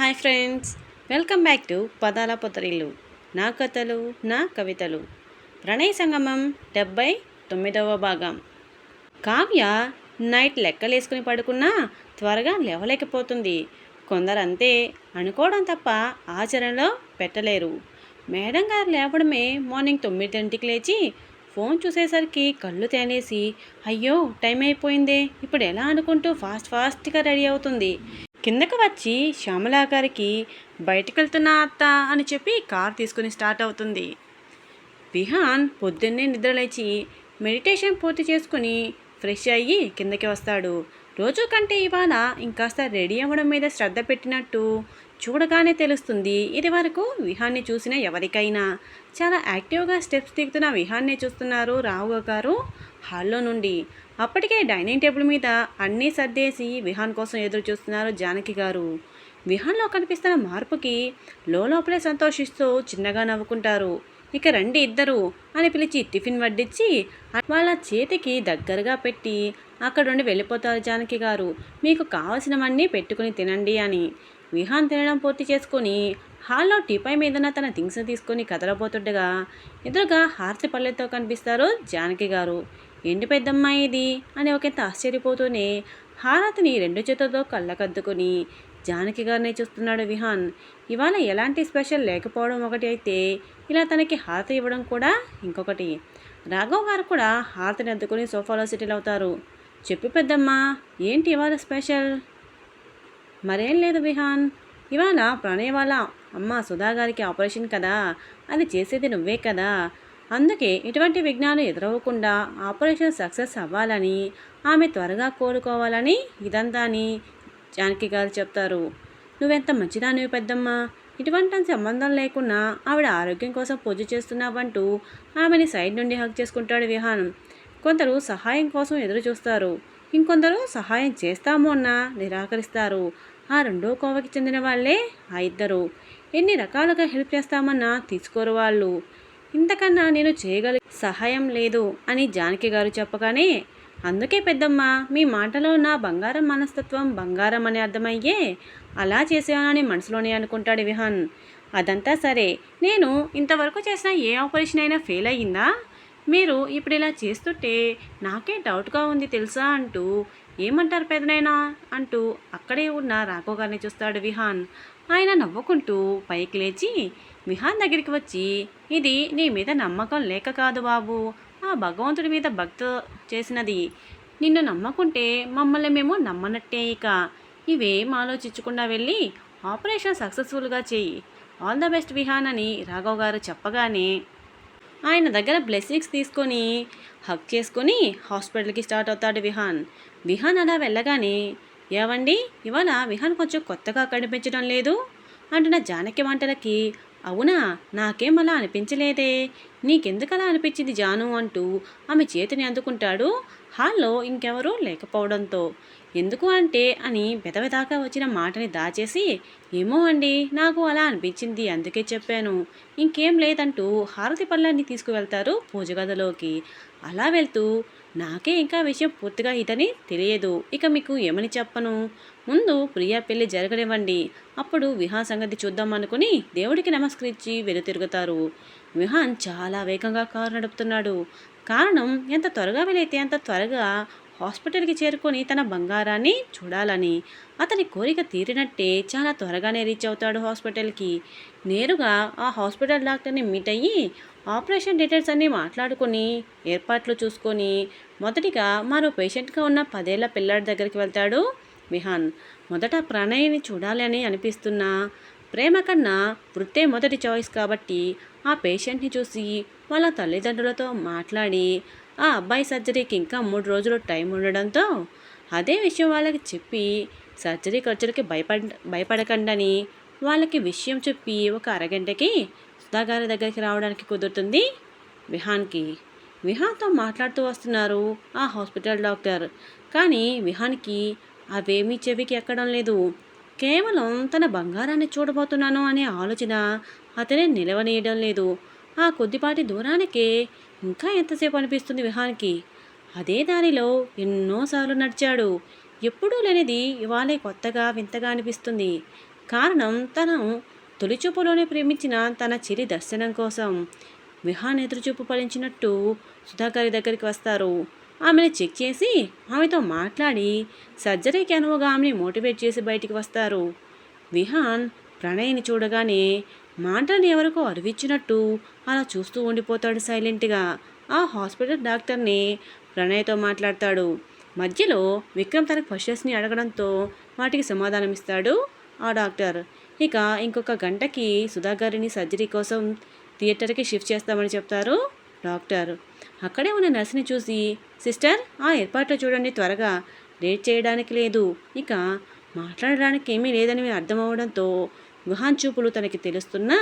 Hi friends welcome back to పదాల పొతరిల్లు. నా కథలు నా కవితలు. ప్రణయ సంగమం డెబ్బై తొమ్మిదవ భాగం. కావ్య నైట్ లెక్కలేసుకుని పడుకున్నా త్వరగా లేవలేకపోతుంది. కొందరంతే అనుకోవడం తప్ప ఆచరణలో పెట్టలేరు. మేడం గారు లేవడమే మార్నింగ్ తొమ్మిదింటికి లేచి ఫోన్ చూసేసరికి కళ్ళు తేనేసి అయ్యో టైం అయిపోయిందే. ఇప్పుడు ఎలా అనుకుంటూ ఫాస్ట్ ఫాస్ట్గా రెడీ అవుతుంది? కిందకు వచ్చి శ్యామలా గారికి బయటకు వెళ్తున్నా అత్త అని చెప్పి కార్ తీసుకుని స్టార్ట్ అవుతుంది. విహాన్ పొద్దున్నే నిద్రలేచి మెడిటేషన్ పూర్తి చేసుకుని ఫ్రెష్ అయ్యి కిందకి వస్తాడు. రోజు కంటే ఇవాళ ఇంకాస్త రెడీ అవ్వడం మీద శ్రద్ధ పెట్టినట్టు చూడగానే తెలుస్తుంది. ఇది వరకు విహాన్ని చూసిన ఎవరికైనా. చాలా యాక్టివ్గా స్టెప్స్ దిగుతున్న విహాన్ని చూస్తున్నారు రావు గారు హాల్లో నుండి అప్పటికే డైనింగ్ టేబుల్ మీద అన్నీ సర్దేసి విహాన్ కోసం ఎదురు చూస్తున్నారు జానకి గారు. విహాన్లో కనిపిస్తున్న మార్పుకి లోపలే సంతోషిస్తూ చిన్నగా నవ్వుకుంటారు. ఇక రండి ఇద్దరు అని పిలిచి టిఫిన్ వడ్డించి వాళ్ళ చేతికి దగ్గరగా పెట్టి అక్కడ నుండి వెళ్ళిపోతారు జానకి గారు. మీకు కావలసినవన్నీ పెట్టుకుని తినండి అని. విహాన్ తినడం పూర్తి చేసుకొని హాల్లో టీపై మీదన తన థింగ్స్ తీసుకొని కదలబోతుండగా ఎదురుగా హారతి పల్లెతో కనిపిస్తారు జానకి గారు. ఏంటి పెద్దమ్మ ఇది? అని ఒకంత ఆశ్చర్యపోతూనే హారతిని రెండు చేతులతో కళ్ళకద్దుకొని జానకి గారినే చూస్తున్నాడు విహాన్. ఇవాళ ఎలాంటి స్పెషల్ లేకపోవడం ఒకటి అయితే ఇలా తనకి హారతి ఇవ్వడం కూడా ఇంకొకటి. రాఘవ్ గారు కూడా హారతిని అద్దుకొని సోఫాలో సెటిల్ అవుతారు. చెప్పు పెద్దమ్మ ఏంటి ఇవాళ స్పెషల్? మరేం లేదు విహాన్. ఇవాళ ప్రణయ్ వాళ్ళ అమ్మ సుధా గారికి ఆపరేషన్ కదా? అది చేసేది నువ్వే కదా? అందుకే ఎటువంటి విఘ్నాలు ఎదురవ్వకుండా ఆపరేషన్ సక్సెస్ అవ్వాలని ఆమె త్వరగా కోలుకోవాలని ఇదంతా అని జానకి గారు చెప్తారు. నువ్వెంత మంచిదానివి పెద్దమ్మ. ఇటువంటి సంబంధం లేకున్నా ఆవిడ ఆరోగ్యం కోసం పూజ చేస్తున్నావంటూ ఆమెని సైడ్ నుండి హక్ చేసుకుంటాడు విహాన్. కొందరు సహాయం కోసం ఎదురు చూస్తారు. ఇంకొందరు సహాయం చేస్తాము అన్న నిరాకరిస్తారు. ఆ రెండో కోవకి చెందిన వాళ్ళే ఆ ఇద్దరు. ఎన్ని రకాలుగా హెల్ప్ చేస్తామన్నా తీసుకోరు వాళ్ళు. ఇంతకన్నా నేను చేయగల సహాయం లేదు అని జానకి గారు చెప్పగానే అందుకే పెద్దమ్మ మీ మాటలో నా బంగారం మనస్తత్వం బంగారం అని అర్థమయ్యే అలా చేసానని మనసులోనే అనుకుంటాడు విహాన్. అదంతా సరే నేను ఇంతవరకు చేసిన ఏ ఆపరేషన్ అయినా ఫెయిల్ అయ్యిందా? మీరు ఇప్పుడు ఇలా చేస్తుంటే నాకే డౌట్గా ఉంది తెలుసా అంటూ ఏమంటారు పెదనైనా అంటూ అక్కడే ఉన్న రాఘవ్ గారిని చూస్తాడు విహాన్. ఆయన నవ్వుకుంటూ పైకి లేచి విహాన్ దగ్గరికి వచ్చి ఇది నీ మీద నమ్మకం లేక కాదు బాబు. ఆ భగవంతుడి మీద భక్తి చేసినది. నిన్ను నమ్మకుంటే మమ్మల్ని మేము నమ్మనట్టే ఇక. ఇవేం ఆలోచించకుండా వెళ్ళి ఆపరేషన్ సక్సెస్ఫుల్గా చెయ్యి ఆల్ ద బెస్ట్ విహాన్ అని రాఘవ్ గారు చెప్పగానే ఆయన దగ్గర బ్లెస్సింగ్స్ తీసుకొని హక్ చేసుకొని హాస్పిటల్కి స్టార్ట్ అవుతాడు విహాన్. విహాన్ అలా వెళ్ళగానే ఏవండి ఇవాళ విహాన్ కొంచెం కొత్తగా కనిపించడం లేదు? అంటున్న జానకి వంటలకి అవునా? నాకేం అలా అనిపించలేదే. నీకెందుకు అలా అనిపించింది జాను అంటూ ఆమె చేతిని అందుకుంటాడు. హాల్లో ఇంకెవరూ లేకపోవడంతో. ఎందుకు అంటే అని బెదవెదాకా వచ్చిన మాటని దాచేసి ఏమో అండి నాకు అలా అనిపించింది అందుకే చెప్పాను. ఇంకేం లేదంటూ హారతి పళ్ళాన్ని తీసుకువెళ్తారు పూజ గదిలోకి. అలా వెళ్తూ నాకే ఇంకా విషయం పూర్తిగా ఇతని తెలియదు. ఇక మీకు ఏమని చెప్పను? ముందు ప్రియా పెళ్ళి జరగనివ్వండి. అప్పుడు విహాన్ సంగతి చూద్దాం అనుకుని దేవుడికి నమస్కరించి వెనుతిరుగుతారు విహాన్ చాలా వేగంగా కారు నడుపుతున్నాడు. కారణం ఎంత త్వరగా వీలైతే అంత త్వరగా హాస్పిటల్కి చేరుకొని తన బంగారాన్ని చూడాలని. అతని కోరిక తీరినట్టే చాలా త్వరగానే రీచ్ అవుతాడు హాస్పిటల్కి. నేరుగా ఆ హాస్పిటల్ డాక్టర్ని మీట్ అయ్యి ఆపరేషన్ డీటెయిల్స్ అన్నీ మాట్లాడుకొని ఏర్పాట్లు చూసుకొని మొదటిగా మరో పేషెంట్గా ఉన్న పదేళ్ళ పిల్లాడి దగ్గరికి వెళ్తాడు విహాన్ మొదట ప్రణయ్ని చూడాలి అని అనిపిస్తున్నా ప్రేమ కన్నా వృత్తే మొదటి చాయిస్ కాబట్టి ఆ పేషెంట్ని చూసి వాళ్ళ తల్లిదండ్రులతో మాట్లాడి ఆ అబ్బాయి సర్జరీకి ఇంకా మూడు రోజులు టైం ఉండడంతో అదే విషయం వాళ్ళకి చెప్పి సర్జరీ ఖర్చులకి భయపడ భయపడకండని వాళ్ళకి విషయం చెప్పి ఒక అరగంటకి సుధాగారి దగ్గరికి రావడానికి కుదురుతుంది. విహాన్కి విహాన్తో మాట్లాడుతూ వస్తున్నారు ఆ హాస్పిటల్ డాక్టర్. కానీ విహాన్కి అవేమీ చెవికి ఎక్కడం లేదు. కేవలం తన బంగారాన్ని చూడబోతున్నాను అనే ఆలోచన అతనే నిలవనీయడం లేదు. ఆ కొద్దిపాటి దూరానికే ఇంకా ఎంతసేపు అనిపిస్తుంది విహాన్కి. అదే దారిలో ఎన్నోసార్లు నడిచాడు. ఎప్పుడూ లేనిది ఇవాళే కొత్తగా వింతగా అనిపిస్తుంది. కారణం తను తొలిచూపులోనే ప్రేమించిన తన చెలి దర్శనం కోసం విహాన్ ఎదురుచూపు ఫలించినట్టు సుధాకరి దగ్గరికి వస్తారు. ఆమెను చెక్ చేసి ఆమెతో మాట్లాడి సర్జరీకి అనువుగా ఆమెని మోటివేట్ చేసి బయటికి వస్తారు. విహాన్ ప్రణయ్ని చూడగానే మాటని ఎవరికో అరివిచ్చినట్టు అలా చూస్తూ ఉండిపోతాడు సైలెంట్గా. ఆ హాస్పిటల్ డాక్టర్ని ప్రణయ్తో మాట్లాడతాడు. మధ్యలో విక్రమ్ తన క్వశ్చన్స్ని అడగడంతో వాటికి సమాధానం ఇస్తాడు ఆ డాక్టర్. ఇక ఇంకొక గంటకి సుధాగారిని సర్జరీ కోసం థియేటర్కి షిఫ్ట్ చేస్తామని చెప్తారు డాక్టర్. అక్కడే ఉన్న నర్సుని చూసి సిస్టర్ ఆ ఏర్పాట్లు చూడండి త్వరగా. లేట్ చేయడానికి లేదు. ఇక మాట్లాడడానికి ఏమీ లేదని అర్థమవడంతో గుహాన్ చూపులు తనకి తెలుస్తున్నా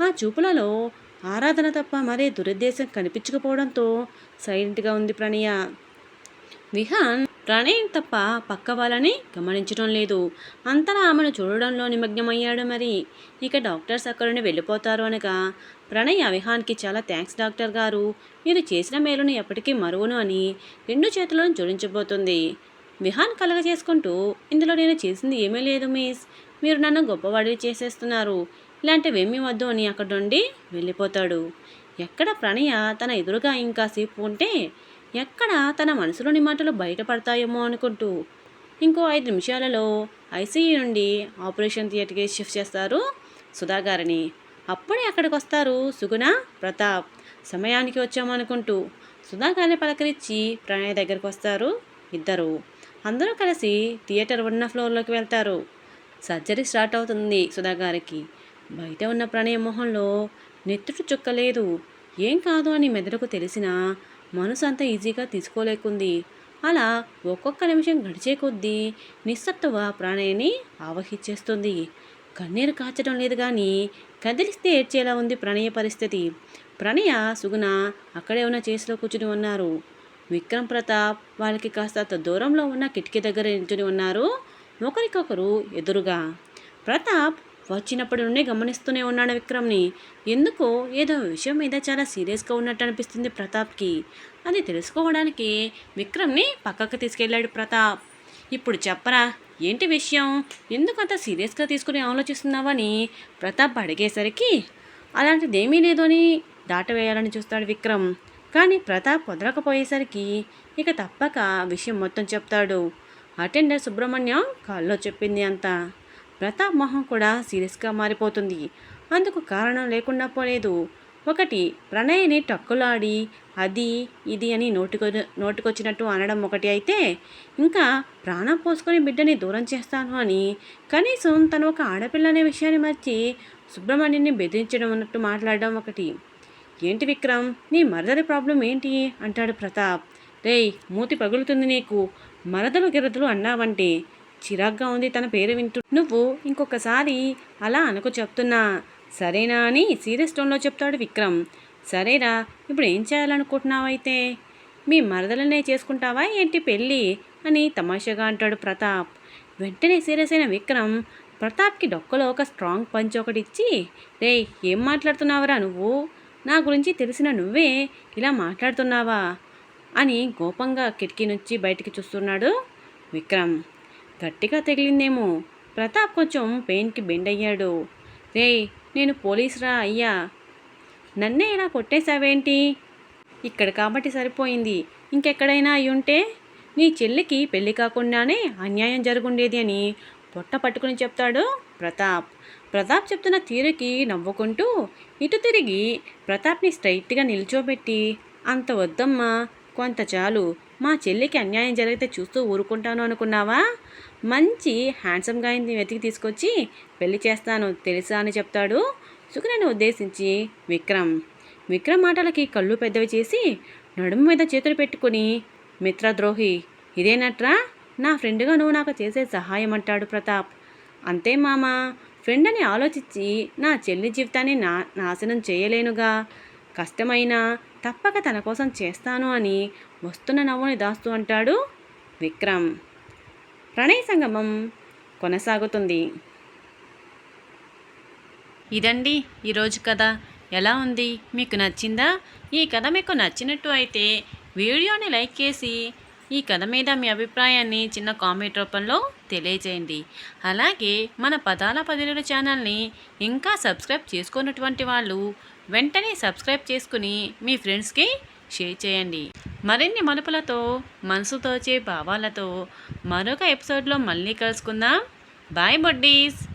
ఆ చూపులలో ఆరాధన తప్ప మరే దురుద్దేశం కనిపించకపోవడంతో సైలెంట్గా ఉంది ప్రణయ. విహాన్ ప్రణయ్ తప్ప పక్క వాళ్ళని గమనించడం లేదు. అంతలా ఆమెను చూడడంలో నిమగ్నమయ్యాడు మరి. ఇక డాక్టర్స్ అక్కడుండి వెళ్ళిపోతారు అనగా ప్రణయ్ అవిహాన్కి చాలా థ్యాంక్స్ డాక్టర్ గారు. మీరు చేసిన మేలును ఎప్పటికీ మరువును అని రెండు చేతులను జోడించబోతుంది. విహాన్ కలగ చేసుకుంటూ ఇందులో నేను చేసింది ఏమీ లేదు మిస్. మీరు నన్ను గొప్పవాడివి చేసేస్తున్నారు. ఇలాంటివేమీ వద్దు అని అక్కడ నుండి వెళ్ళిపోతాడు. ఎక్కడ ప్రణయ తన ఎదురుగా ఇంకాసేపు ఉంటే ఎక్కడ తన మనసులోని మాటలు బయటపడతాయేమో అనుకుంటూ ఇంకో ఐదు నిమిషాలలో ఐసీయూ నుండి ఆపరేషన్ థియేటర్కి షిఫ్ట్ చేస్తారు సుధాగారిని అప్పుడే అక్కడికి వస్తారు సుగుణ ప్రతాప్. సమయానికి వచ్చామనుకుంటూ సుధాగారిని పలకరించి ప్రణయ దగ్గరికి వస్తారు ఇద్దరు. అందరూ కలిసి థియేటర్ ఉన్న ఫ్లోర్లోకి వెళ్తారు. సర్జరీ స్టార్ట్ అవుతుంది సుధాగారికి బయట ఉన్న ప్రణయ మొహంలో నెత్తుడు చుక్కలేదు. ఏం కాదు అని మెదడుకు తెలిసినా మనసు అంత ఈజీగా తీసుకోలేకుంది. అలా ఒక్కొక్క నిమిషం గడిచే కొద్దీ నిస్సత్తువ ప్రణయని ఆవహించేస్తుంది. కన్నీరు కాచడం లేదు కానీ కదిలిస్తే ఏడ్చేలా ఉంది ప్రణయ పరిస్థితి. ప్రణయ సుగుణ అక్కడే ఉన్న చేతిలో కూర్చుని ఉన్నారు. విక్రమ్ ప్రతాప్ వాళ్ళకి కాస్త దూరంలో ఉన్న కిటికీ దగ్గర నిల్చుని ఉన్నారు. ఒకరికొకరు ఎదురుగా. ప్రతాప్ వచ్చినప్పటి నుండి గమనిస్తూనే ఉన్నాడు విక్రమ్ని. ఎందుకో ఏదో విషయం మీద చాలా సీరియస్గా ఉన్నట్టు అనిపిస్తుంది ప్రతాప్కి. అది తెలుసుకోవడానికి విక్రమ్ని పక్కకు తీసుకెళ్ళాడు ప్రతాప్. ఇప్పుడు చెప్పరా ఏంటి విషయం? ఎందుకు అంత సీరియస్గా తీసుకుని ఆలోచిస్తున్నావని ప్రతాప్ అడిగేసరికి అలాంటిదేమీ లేదు అని దాటవేయాలని చూస్తాడు విక్రమ్. కానీ ప్రతాప్ వదలకపోయేసరికి ఇక తప్పక విషయం మొత్తం చెప్తాడు. అటెండర్ సుబ్రహ్మణ్యం కాల్లో చెప్పింది అంతా. ప్రతాప్ మొహం కూడా సీరియస్గా మారిపోతుంది. అందుకు కారణం లేకుండా పోలేదు. ఒకటి ప్రణయ్ని టక్కులాడి అది ఇది అని నోటికొ నోటికొచ్చినట్టు అనడం ఒకటి అయితే ఇంకా ప్రాణం పోసుకొని బిడ్డని దూరం చేస్తాను అని. కనీసం తను ఒక ఆడపిల్ల అనే విషయాన్ని మర్చి సుబ్రహ్మణ్యుని బెదిరించడం అన్నట్టు మాట్లాడడం ఒకటి. ఏంటి విక్రమ్ నీ మరదల ప్రాబ్లం ఏంటి? అంటాడు ప్రతాప్. రేయ్ మూతి పగులుతుంది నీకు. మరదలు గిరదలు అన్నావంటే చిరాగ్గా ఉంది తన పేరు వింటూ. నువ్వు ఇంకొకసారి అలా అనుకు చెప్తున్నా. సరేనా అని సీరియస్ టోన్లో చెప్తాడు విక్రమ్. సరేరా ఇప్పుడు ఏం చేయాలనుకుంటున్నావైతే? మీ మరదలనే చేసుకుంటావా ఏంటి పెళ్ళి? అని తమాషాగా అంటాడు ప్రతాప్. వెంటనే సీరియస్ అయిన విక్రమ్ ప్రతాప్కి డొక్కలో ఒక స్ట్రాంగ్ పంచ్ ఒకటి ఇచ్చి రే ఏం మాట్లాడుతున్నావురా నువ్వు? నా గురించి తెలిసిన నువ్వే ఇలా మాట్లాడుతున్నావా? అని కోపంగా కిటికీ నుంచి బయటికి చూస్తున్నాడు విక్రమ్. గట్టిగా తగిలిందేమో. ప్రతాప్ కొంచెం పెయిన్కి బెండ్ అయ్యాడు రే నేను పోలీసురా అయ్యా. నన్నే ఇలా కొట్టేశావేంటి? ఇక్కడ కాబట్టి సరిపోయింది. ఇంకెక్కడైనా అయి ఉంటే నీ చెల్లికి పెళ్ళి కాకుండానే అన్యాయం జరుగుండేది అని పొట్ట పట్టుకుని చెప్తాడు ప్రతాప్. ప్రతాప్ చెప్తున్న తీరుకి నవ్వుకుంటూ ఇటు తిరిగి ప్రతాప్ని స్ట్రైట్గా నిల్చోబెట్టి అంత వద్దమ్మా కొంత చాలు. మా చెల్లికి అన్యాయం జరిగితే చూస్తూ ఊరుకుంటాను అనుకున్నావా? మంచి హ్యాండ్సమ్ గాయని వెతికి తీసుకొచ్చి పెళ్ళి చేస్తాను తెలుసా అని చెప్తాడు సుకన్యను ఉద్దేశించి విక్రమ్. విక్రమ్ మాటలకి కళ్ళు పెద్దవి చేసి నడుము మీద చేతులు పెట్టుకుని మిత్రద్రోహి ఇదేనట్రా? నా ఫ్రెండ్గా నువ్వు నాకు చేసే సహాయం అంటాడు ప్రతాప్. అంతే మామ ఫ్రెండ్ అని ఆలోచించి నా చెల్లి జీవితాన్ని నా నాశనం చేయలేనుగా. కష్టమైనా తప్పక తన కోసం చేస్తాను అని వస్తున్న నవ్వుని దాస్తూ అంటాడు విక్రమ్. ప్రణయ సంగమం కొనసాగుతుంది. ఇదండి ఈరోజు కథ. ఎలా ఉంది? మీకు నచ్చిందా? ఈ కథ మీకు నచ్చినట్టు అయితే వీడియోని లైక్ చేసి ఈ కథ మీద మీ అభిప్రాయాన్ని చిన్న కామెంట్ రూపంలో తెలియజేయండి. అలాగే మన పదాల పదిలుల ఛానల్ని ఇంకా సబ్స్క్రైబ్ చేసుకున్నటువంటి వాళ్ళు వెంటనే సబ్స్క్రైబ్ చేసుకుని మీ ఫ్రెండ్స్కి షేర్ చేయండి. మరిన్ని మలుపులతో మనసు తోచే భావాలతో మరొక ఎపిసోడ్లో మళ్ళీ కలుసుకుందాం. Bye buddies.